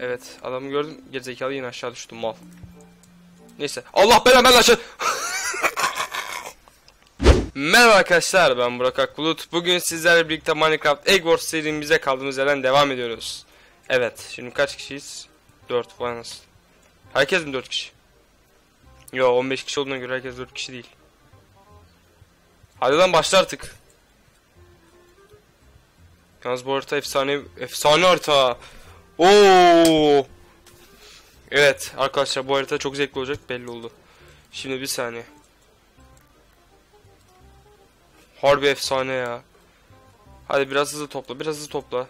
Evet adamı gördüm. Gerizekalı yine aşağı düştüm mal. Neyse. Allah belanı ben aşağı. Merhaba arkadaşlar ben Burak Akbulut. Bugün sizlerle birlikte Minecraft Egg Wars serimize kaldığımız yerden devam ediyoruz. Evet şimdi kaç kişiyiz? 4 falan nasıl? Herkes mi 4 kişi? Yo 15 kişi olduğuna göre herkes 4 kişi değil. Hadi lan başla artık. Yalnız bu harita efsane efsane harita. Oo! Evet arkadaşlar bu harita çok zevkli olacak belli oldu. Şimdi bir saniye. Harbi efsane ya. Hadi biraz hızlı topla biraz hızlı topla.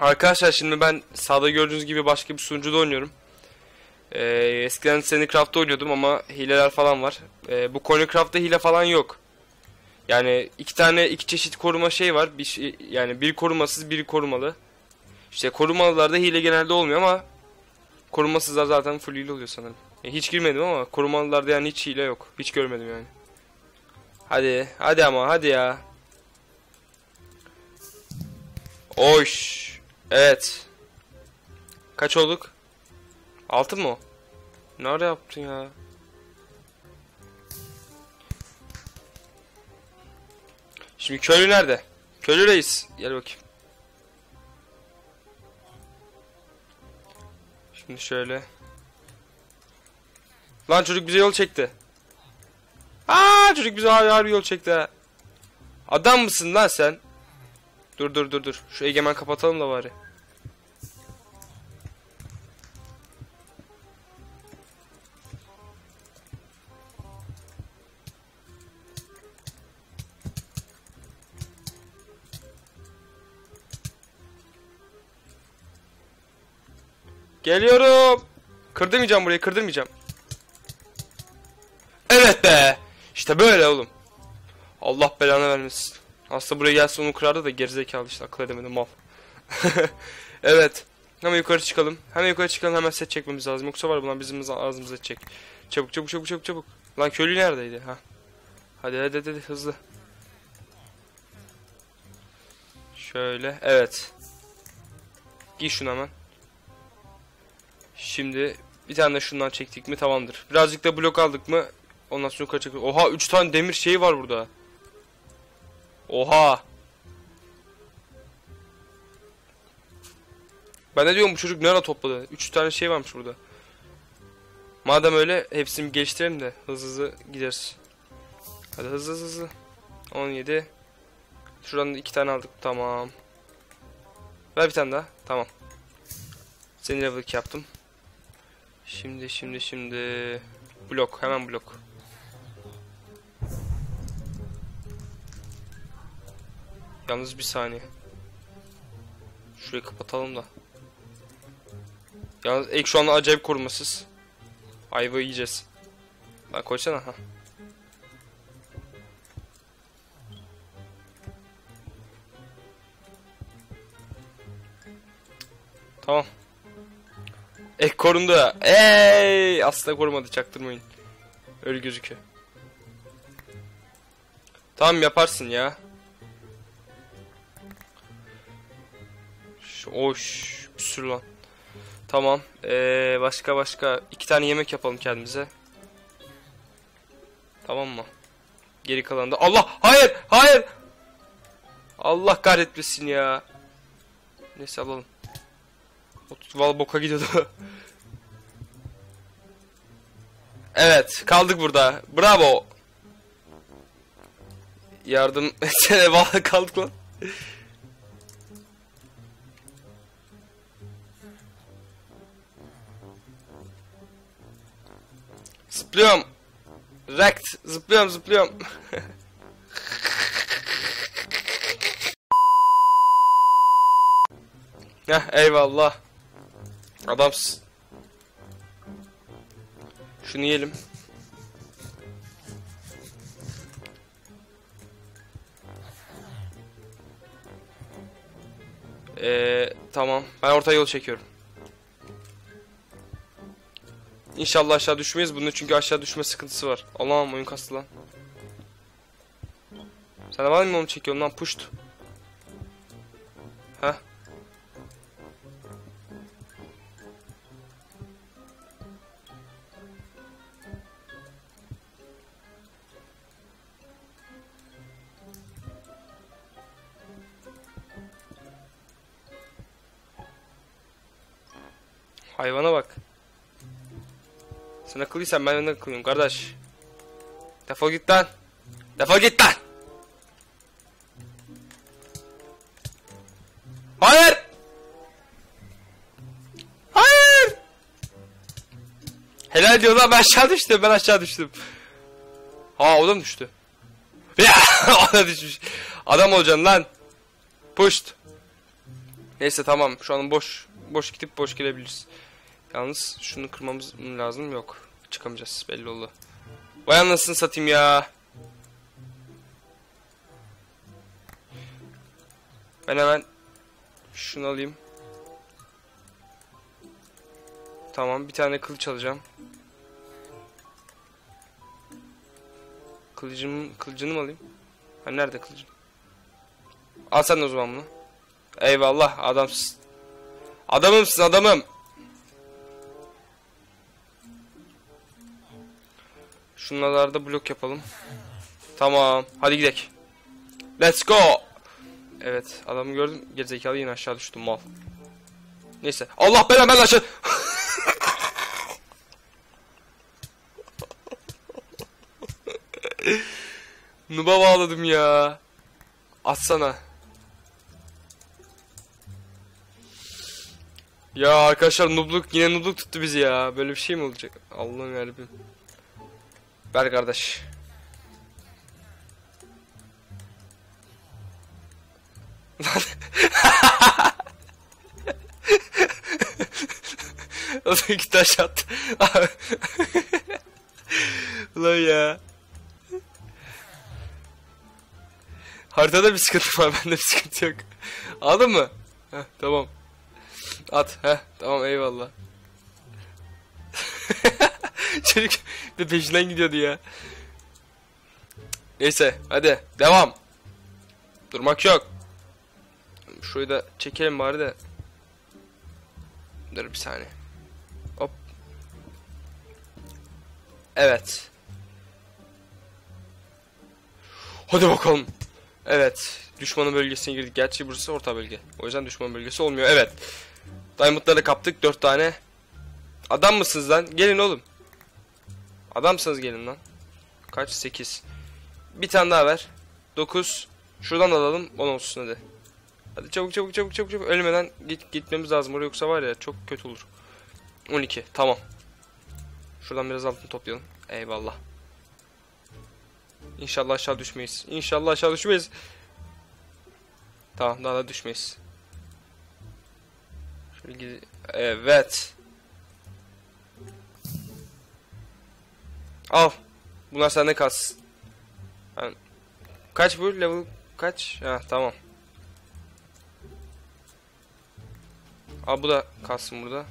Arkadaşlar şimdi ben sağda gördüğünüz gibi başka bir sunucuda oynuyorum. Ee, eskiden Sandycraft'ta oynuyordum ama hileler falan var. Ee, bu Coincraft'ta hile falan yok. Yani iki tane iki çeşit koruma şey var. Bir şey, yani biri korumasız, biri korumalı. İşte korumalılarda hile genelde olmuyor ama korumasızlar zaten full hile oluyor sanırım. Ya hiç girmedim ama korumalılarda yani hiç hile yok. Hiç görmedim yani. Hadi, hadi ama hadi ya. Oş. Evet. Kaç olduk? Altı mı o? Ne ara yaptın ya? Şimdi köylü nerede? Köylü reis. Gel bakayım. Şimdi şöyle. Lan çocuk bize yol çekti. Aa çocuk bize harbi, yol çekti ha. Adam mısın lan sen? Dur dur dur dur. Şu egemen kapatalım da bari. Geliyorum. Kırdırmayacağım burayı kırdırmayacağım. Evet be. İşte böyle oğlum. Allah belanı vermesin. Aslında buraya gelse onu kırardı da gerizekalı işte akıl edemedim mal. evet. Hemen yukarı çıkalım. Hemen yukarı çıkalım hemen set çekmemiz lazım. Yoksa var bunlar bizim ağzımıza edecek. Çabuk çabuk çabuk çabuk çabuk. Lan köylü neredeydi? Ha. Hadi hadi hadi, hadi hızlı. Şöyle evet. Giy şunu hemen. Şimdi bir tane de şundan çektik mi tamamdır. Birazcık da blok aldık mı ondan sonra yukarı. Oha 3 tane demir şeyi var burada. Oha. Ben de diyorum bu çocuk ne ara topladı? 3 tane şey varmış burada. Madem öyle hepsini geliştirelim de hızlı hızlı gideriz. Hadi hızlı hızlı hızlı. 17. Şuradan da 2 tane aldık. Tamam. Ver bir tane daha. Tamam. Seni level 2 yaptım. Şimdi şimdi şimdi blok hemen blok. Yalnız bir saniye. Şurayı kapatalım da. Yalnız ek şu anda acayip korumasız. Ayva yiyeceğiz. Lan koysana ha. Tamam. Ek korundu. Ey! Asla korumadı çaktırmayın. Öyle gözüküyor. Tamam yaparsın ya. Oş, bir sürü lan. Tamam. Ee, başka başka iki tane yemek yapalım kendimize. Tamam mı? Geri kalan da Allah hayır hayır. Allah kahretmesin ya. Neyse alalım. Val boka gidiyordu. evet kaldık burada. Bravo. Yardım etsene valla kaldık lan. Zıplıyorum. Rekt. Zıplıyorum zıplıyorum. Heh eyvallah. Adamsın. Şunu yiyelim. Ee, tamam. Ben orta yol çekiyorum. İnşallah aşağı düşmeyiz. Bunun çünkü aşağı düşme sıkıntısı var. Allah'ım oyun kastı lan. Sen de var mı onu çekiyorsun lan puşt. Akıllıysan ben de akıllıyım kardeş. Defol git lan. Defol git lan. Hayır. Hayır. Helal diyor lan ben aşağı düştüm ben aşağı düştüm. Ha o da mı düştü? Ya o da düşmüş. Adam olacaksın lan. Pushed. Neyse tamam şu an boş boş gidip boş gelebiliriz. Yalnız şunu kırmamız mı lazım yok. Çıkamayacağız belli oldu. Vay anasını satayım ya. Ben hemen şunu alayım. Tamam bir tane kılıç alacağım. Kılıcım, kılıcını mı alayım? Ha nerede kılıcın? Al sen o zaman bunu. Eyvallah adamsın. Adamımsın adamım. Şunlarda blok yapalım. Tamam. Hadi gidelim. Let's go. Evet adamı gördüm. Gerizekalı yine aşağı düştüm mal. Neyse. Allah belanı ben aşağı. Nuba bağladım ya. Atsana. Ya arkadaşlar nubluk yine nubluk tuttu bizi ya. Böyle bir şey mi olacak? Allah'ım yarabbim. Ver kardeş. o da iki taş attı. Ulan ya. Haritada bir sıkıntı var, bende bir sıkıntı yok. Aldın mı? Heh, tamam. At, heh, tamam eyvallah. Çocuk de peşinden gidiyordu ya. Neyse, hadi devam. Durmak yok. Şurayı da çekelim bari de. Dur bir saniye. Hop. Evet. Hadi bakalım. Evet. Düşmanın bölgesine girdik. Gerçi burası orta bölge. O yüzden düşman bölgesi olmuyor. Evet. Diamond'ları kaptık. Dört tane. Adam mısınız lan? Gelin oğlum. Adamsınız gelin lan. Kaç? Sekiz. Bir tane daha ver. Dokuz. Şuradan da alalım. On olsun hadi. Hadi çabuk çabuk çabuk çabuk çabuk. Ölmeden git gitmemiz lazım. Oraya yoksa var ya çok kötü olur. 12. Tamam. Şuradan biraz altın toplayalım. Eyvallah. İnşallah aşağı düşmeyiz. İnşallah aşağı düşmeyiz. Tamam daha da düşmeyiz. Şöyle Evet. Al. Bunlar sende kalsın. Ben- Kaç bu level kaç? Ha tamam. Al bu da kalsın burada.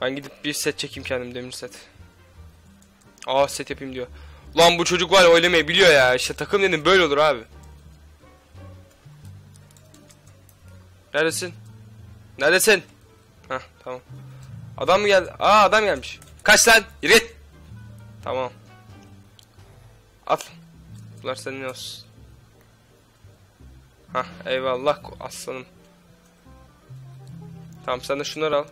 Ben gidip bir set çekeyim kendim demir set. Aa set yapayım diyor. Lan bu çocuk var oynamayı biliyor ya. İşte takım dedim böyle olur abi. Neredesin? Neredesin? Hah tamam. Adam mı geldi? Aa adam gelmiş. Kaç lan? Yürü git. Tamam. At. Bunlar senin olsun. Hah eyvallah aslanım. Tamam sen de şunları al.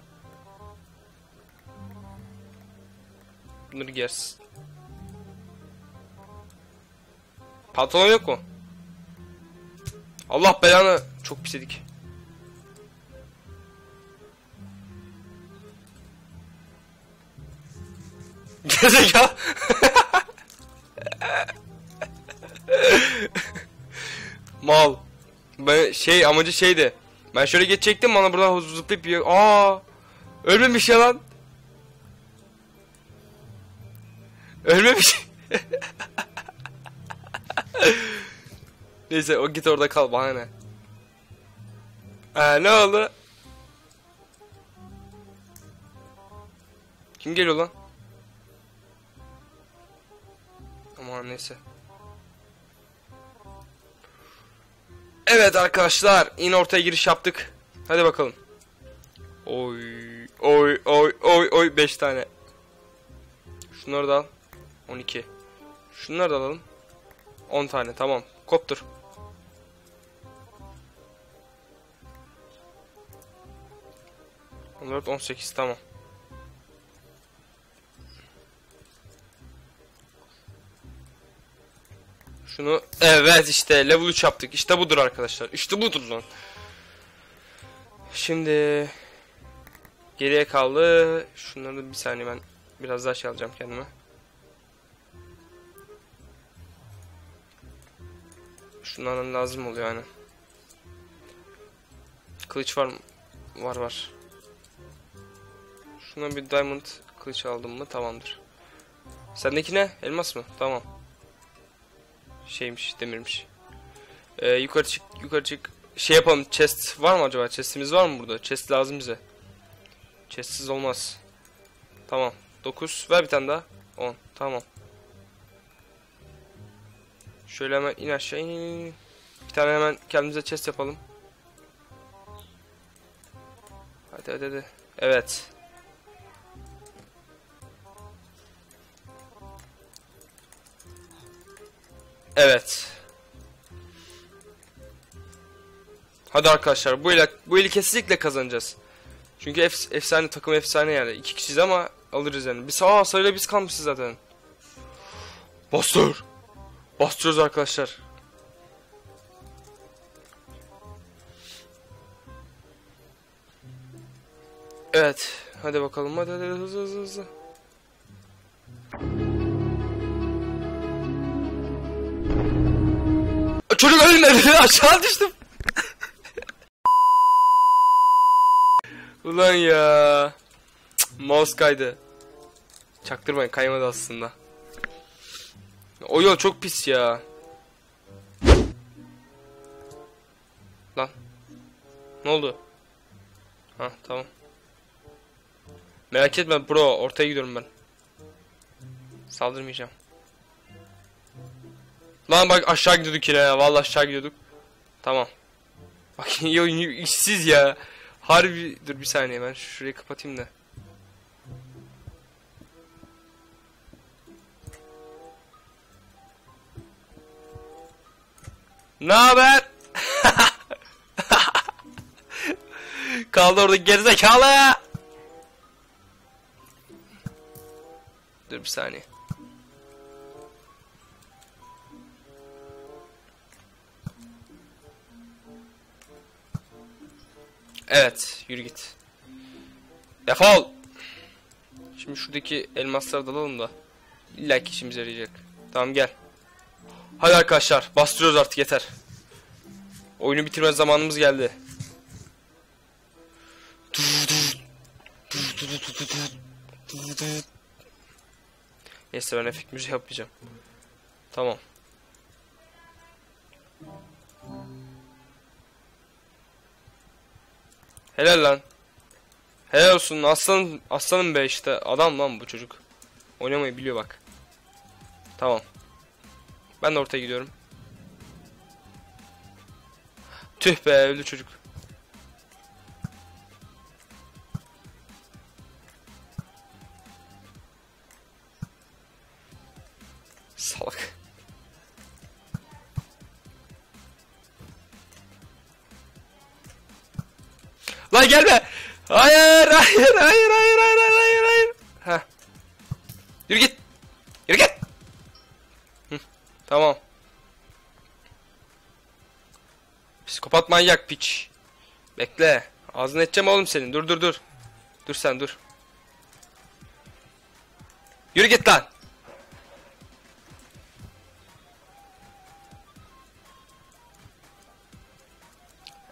Bunları giyersin. Pantolon yok mu? Allah belanı çok pis edik. Gezekalı. Mal. Ben şey amacı şeydi. Ben şöyle geçecektim bana buradan zıplayıp bir... Aa! Ölmemiş ya lan. Ölmemiş. Neyse o git orada kal bana ne. Ee, ne oldu? Kim geliyor lan? Aman neyse. Evet arkadaşlar yine ortaya giriş yaptık. Hadi bakalım. Oy oy oy oy oy 5 tane. Şunları da al. 12. Şunları da alalım. 10 tane tamam. Koptur. 14 18 tamam. Şunu evet işte level 3 yaptık. İşte budur arkadaşlar. İşte budur lan. Şimdi geriye kaldı. Şunları bir saniye ben biraz daha şey alacağım kendime. Şunlardan lazım oluyor yani. Kılıç var mı? Var var. Şuna bir diamond kılıç aldım mı tamamdır. Sendeki ne? Elmas mı? Tamam. Şeymiş, demirmiş. Ee, yukarı çık, yukarı çık. Şey yapalım, chest var mı acaba? Chestimiz var mı burada? Chest lazım bize. Chestsiz olmaz. Tamam. 9. Ver bir tane daha. 10. Tamam. Şöyle hemen in aşağı in. Bir tane hemen kendimize chest yapalım. Hadi hadi hadi. Evet. Evet. Hadi arkadaşlar bu ile bu eli kesinlikle kazanacağız. Çünkü ef, efsane takım efsane yani. iki kişiyiz ama alırız yani. Biz aa sayıyla biz kalmışız zaten. Bastır. Bastırıyoruz arkadaşlar. Evet. Hadi bakalım. Hadi hadi hızlı hızlı hızlı. Çocuk ölmedi. Aşağı düştüm. Ulan ya. Cık, Mouse kaydı. Çaktırmayın kaymadı aslında. O yol çok pis ya. Lan. Ne oldu? Ha tamam. Merak etme bro ortaya gidiyorum ben. Saldırmayacağım. Lan bak aşağı gidiyorduk yine ya. Vallahi aşağı gidiyorduk. Tamam. Bak ya işsiz ya. Harbi dur bir saniye ben şurayı kapatayım da. Ne haber? Kaldı orada gerizekalı. Dur bir saniye. Evet, yürü git. Defol. Şimdi şuradaki elmasları da alalım da. İlla ki işimize yarayacak. Tamam gel. Hadi arkadaşlar, bastırıyoruz artık yeter. Oyunu bitirme zamanımız geldi. Neyse ben efekt müziği yapmayacağım. Tamam. Helal lan. Helal olsun aslanım aslanım be işte adam lan bu çocuk. Oynamayı biliyor bak. Tamam. Ben de ortaya gidiyorum. Tüh be öldü çocuk. Gelme. Hayır, hayır, hayır, hayır, hayır, hayır, hayır. Heh. Yürü git. Yürü git. Hı, tamam. Psikopat manyak piç. Bekle. Ağzını edeceğim oğlum senin. Dur dur dur. Dur sen dur. Yürü git lan.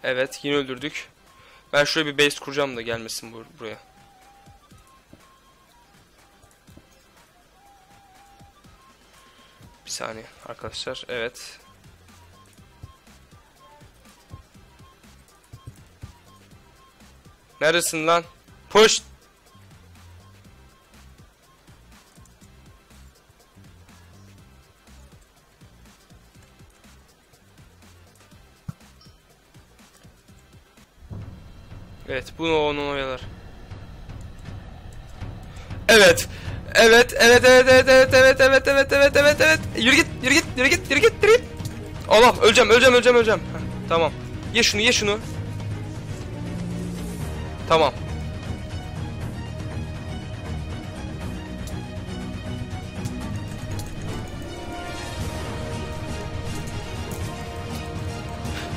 Evet yine öldürdük. Ben şuraya bir base kuracağım da gelmesin bur buraya. Bir saniye arkadaşlar. Evet. Neredesin lan? Push. Evet bunu onu oyalar. Evet. Evet, evet, evet, evet, evet, evet, evet, evet, evet, evet, evet. Yürü git, yürü git, yürü git, yürü git, yürü git. Allah, öleceğim, öleceğim, öleceğim, öleceğim. Heh, tamam. Ye şunu, ye şunu. Tamam.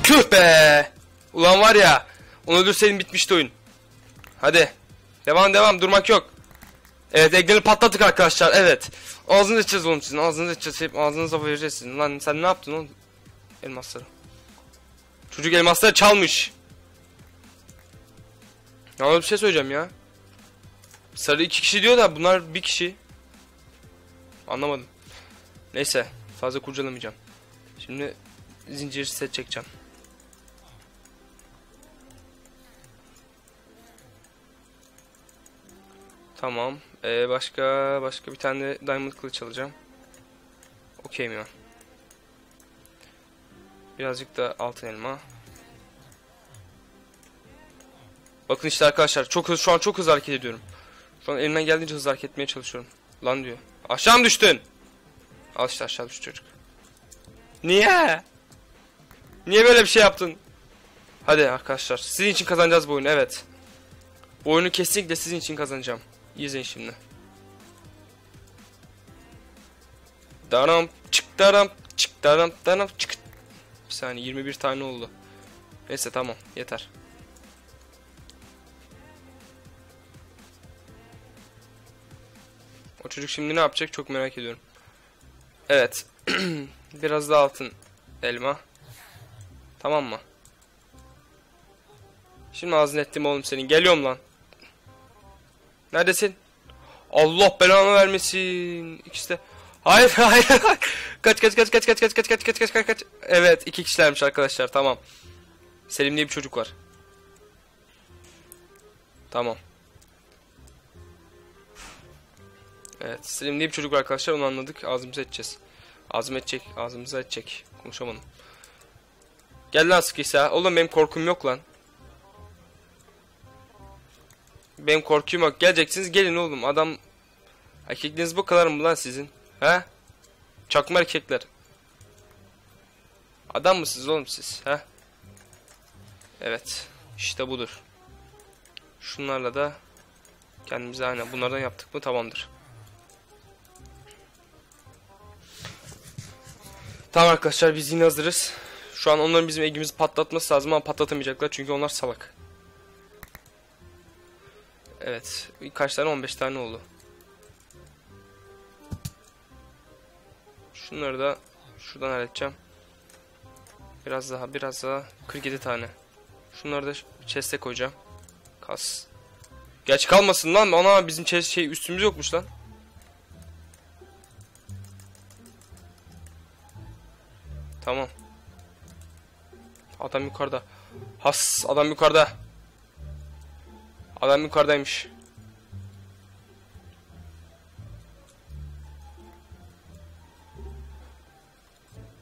Tüh be! Ulan var ya, onu öldürseydim bitmişti oyun. Hadi. Devam devam durmak yok. Evet eggleri patlattık arkadaşlar evet. Ağzınızı içeceğiz oğlum sizin ağzınızı içeceğiz ağzınıza vereceğiz. Lan sen ne yaptın oğlum? Elmasları. Çocuk elmasları çalmış. Ya bir şey söyleyeceğim ya. Sarı iki kişi diyor da bunlar bir kişi. Anlamadım. Neyse fazla kurcalamayacağım. Şimdi zincir set çekeceğim. Tamam. Ee, başka başka bir tane diamond kılıç alacağım. Okey mi? Birazcık da altın elma. Bakın işte arkadaşlar çok hızlı şu an çok hızlı hareket ediyorum. Şu an elimden geldiğince hızlı hareket etmeye çalışıyorum. Lan diyor. Aşağı mı düştün? Al işte aşağı düştü çocuk. Niye? Niye böyle bir şey yaptın? Hadi arkadaşlar sizin için kazanacağız bu oyunu evet. Bu oyunu kesinlikle sizin için kazanacağım. İzleyin şimdi. Daram çık daram çık daram daram çık. Bir saniye 21 tane oldu. Neyse tamam yeter. O çocuk şimdi ne yapacak çok merak ediyorum. Evet. Biraz daha altın elma. Tamam mı? Şimdi ağzını ettim oğlum senin. Geliyorum lan. Neredesin? Allah belanı vermesin. İkisi de. Hayır hayır. kaç kaç kaç kaç kaç kaç kaç kaç kaç kaç kaç kaç. Evet iki kişilermiş arkadaşlar tamam. Selim diye bir çocuk var. Tamam. Evet Selim diye bir çocuk var arkadaşlar onu anladık. Ağzımıza edeceğiz. Ağzım edecek. Ağzımıza edecek. Konuşamadım. Gel lan sıkıysa. Oğlum benim korkum yok lan. Benim korkum yok. Geleceksiniz gelin oğlum. Adam erkekliğiniz bu kadar mı lan sizin? He? Çakma erkekler. Adam mısınız oğlum siz? He? Evet. İşte budur. Şunlarla da kendimize aynen bunlardan yaptık mı tamamdır. Tamam arkadaşlar biz yine hazırız. Şu an onların bizim egimizi patlatması lazım ama patlatamayacaklar çünkü onlar salak. Evet. Kaç tane? 15 tane oldu. Şunları da şuradan halledeceğim. Biraz daha, biraz daha. 47 tane. Şunları da chest'e koyacağım. Kas. Geç kalmasın lan. Ana bizim chest şey üstümüz yokmuş lan. Tamam. Adam yukarıda. Has adam yukarıda. Adam yukarıdaymış.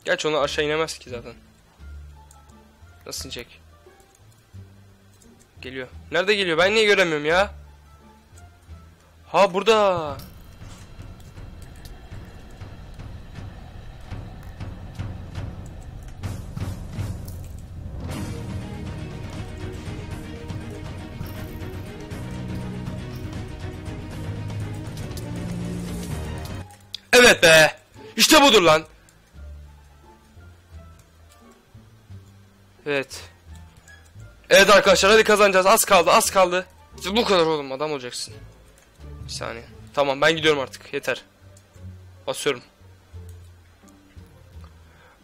Gerçi onu aşağı inemez ki zaten. Nasıl inecek? Geliyor. Nerede geliyor? Ben niye göremiyorum ya? Ha burada. Evet be. İşte budur lan. Evet. Evet arkadaşlar hadi kazanacağız. Az kaldı az kaldı. İşte bu kadar oğlum adam olacaksın. Bir saniye. Tamam ben gidiyorum artık yeter. Basıyorum.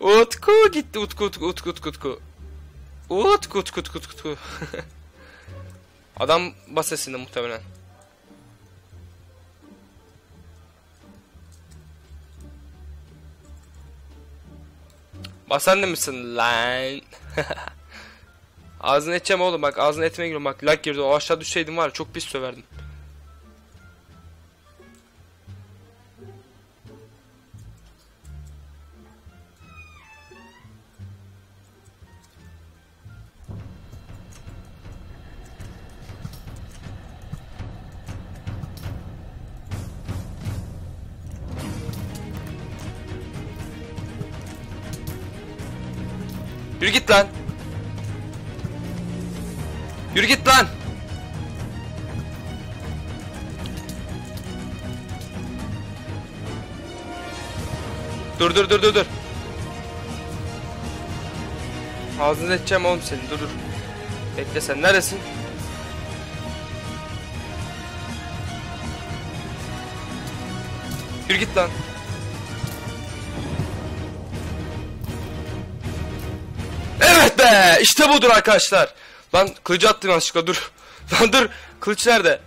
Utku gitti Utku Utku Utku Utku Utku. Utku Utku Utku Utku. Adam bas sesinde Basan da mısın lan? ağzını edeceğim oğlum bak ağzını etmeye giriyorum bak lag girdi o aşağı düşseydim var ya çok pis söverdim. Yürü git lan. Yürü git lan. Dur dur dur dur dur. Ağzını edeceğim oğlum senin dur dur. Bekle sen neresin? Yürü git lan. Be işte budur arkadaşlar. Lan kılıcı attım yanlışlıkla dur. Lan dur kılıç nerede?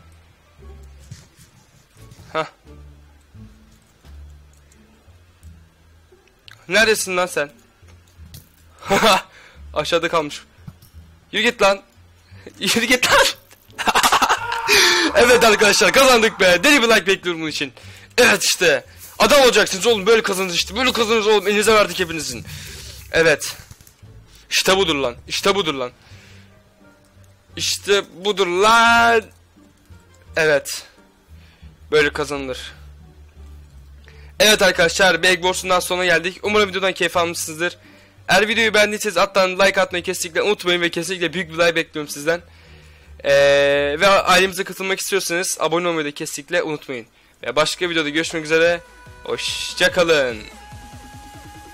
Hah. Neredesin lan sen? Aşağıda kalmış. Yürü git lan. Yürü git lan. evet arkadaşlar kazandık be. Deli bir like bekliyorum bunun için. Evet işte. Adam olacaksınız oğlum böyle kazanırız işte. Böyle kazanırız oğlum. Elinize verdik hepinizin. Evet. İşte budur lan. İşte budur lan. İşte budur lan. Evet. Böyle kazanılır. Evet arkadaşlar Big Boss'undan sonra geldik. Umarım videodan keyif almışsınızdır. Eğer videoyu beğendiyseniz alttan like atmayı kesinlikle unutmayın ve kesinlikle büyük bir like bekliyorum sizden. Ee, ve ailemize katılmak istiyorsanız abone olmayı da kesinlikle unutmayın. Ve başka videoda görüşmek üzere. Hoşçakalın.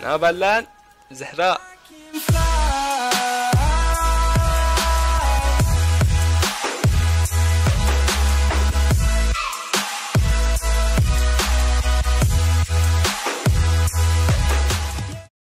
Ne haber lan? Zehra. fly.